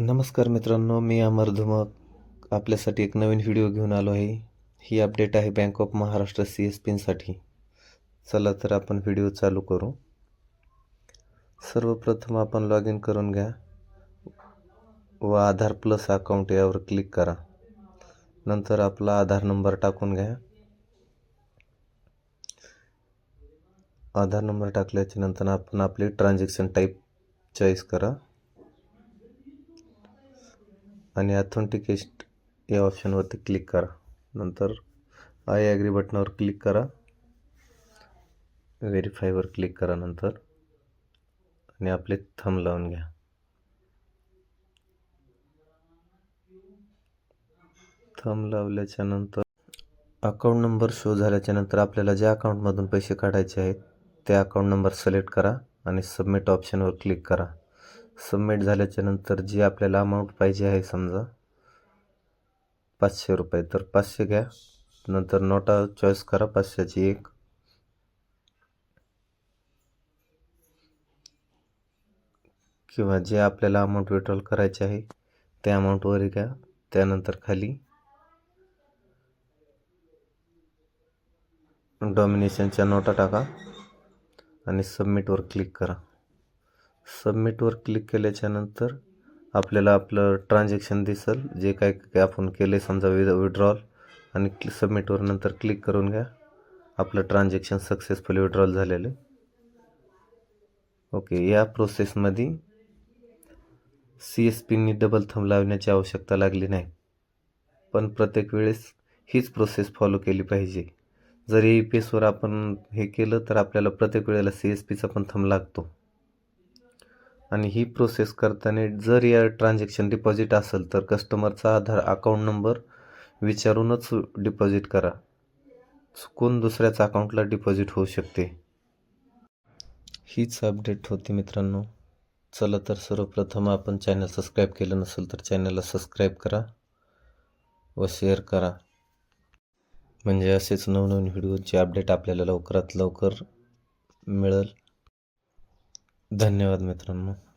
नमस्कार मित्रांनो मी अमर धुमक. आपल्यासाठी एक नवीन व्हिडिओ घेऊन आलो आहे. ही अपडेट आहे bank of Maharashtra C S पिनसाठी चला तर आपण व्हिडिओ चालू करू. सर्वप्रथम आपण लॉग इन करून घ्या व आधार प्लस अकाउंट यावर क्लिक करा. नंतर आपला आधार नंबर टाकून घ्या. आधार नंबर टाकल्याच्या नंतर आपण आपली ट्रान्झॅक्शन टाईप चॉईस करा. आणि ऑथेंटिकेट या ऑप्शनवरती क्लिक करा. नंतर आय ॲग्री बटनावर क्लिक करा. व्हेरीफायवर क्लिक करा नंतर. आणि आपले थंब लावून घ्या. थंब लावल्याच्या नंतर अकाउंट नंबर शो झाल्याच्यानंतर आपल्याला ज्या अकाउंटमधून पैसे काढायचे आहेत त्या अकाउंट नंबर सिलेक्ट करा आणि सबमिट ऑप्शनवर क्लिक करा. सबमिट झाल्याच्यानंतर जी आपल्याला अमाऊंट पाहिजे आहे समजा पाचशे रुपये तर पाचशे घ्या. नंतर नोटा चॉईस करा पाचशेची एक. किंवा जे आपल्याला अमाऊंट विड्रॉल करायचे आहे त्या अमाऊंटवर घ्या. त्यानंतर खाली डॉमिनेशनच्या नोटा टाका आणि सबमिटवर क्लिक करा. सबमिटवर क्लिक केल्याच्यानंतर आपल्याला आपलं ट्रान्झॅक्शन दिसेल. जे काय काय आपण केले समजा विद विड्रॉल आणि क्लि सबमिटवर नंतर क्लिक करून घ्या. आपलं ट्रान्झॅक्शन सक्सेसफुली विड्रॉल झालेलं ओके या प्रोसेसमध्ये सी एस पीनी डबल थंब लावण्याची आवश्यकता लागली नाही. पण प्रत्येक वेळेस हीच प्रोसेस फॉलो केली पाहिजे. जर ए पी एसवर आपण हे केलं तर आपल्याला प्रत्येक वेळेला सी एस पीचा पण थंब लागतो. आणि ही प्रोसेस करताना जर या ट्रान्झॅक्शन डिपॉझिट असेल तर कस्टमरचा आधार अकाउंट नंबर विचारूनच डिपॉझिट करा. चुकून दुसऱ्याच अकाउंटला डिपॉझिट होऊ शकते. हीच अपडेट होती मित्रांनो. चला तर सर्वप्रथम आपण चॅनल सबस्क्राईब केलं नसेल तर चॅनलला सबस्क्राईब करा व शेअर करा. म्हणजे असेच नवनवीन व्हिडिओचे अपडेट आपल्याला लवकरात लवकर मिळेल. धन्यवाद मित्रांनो.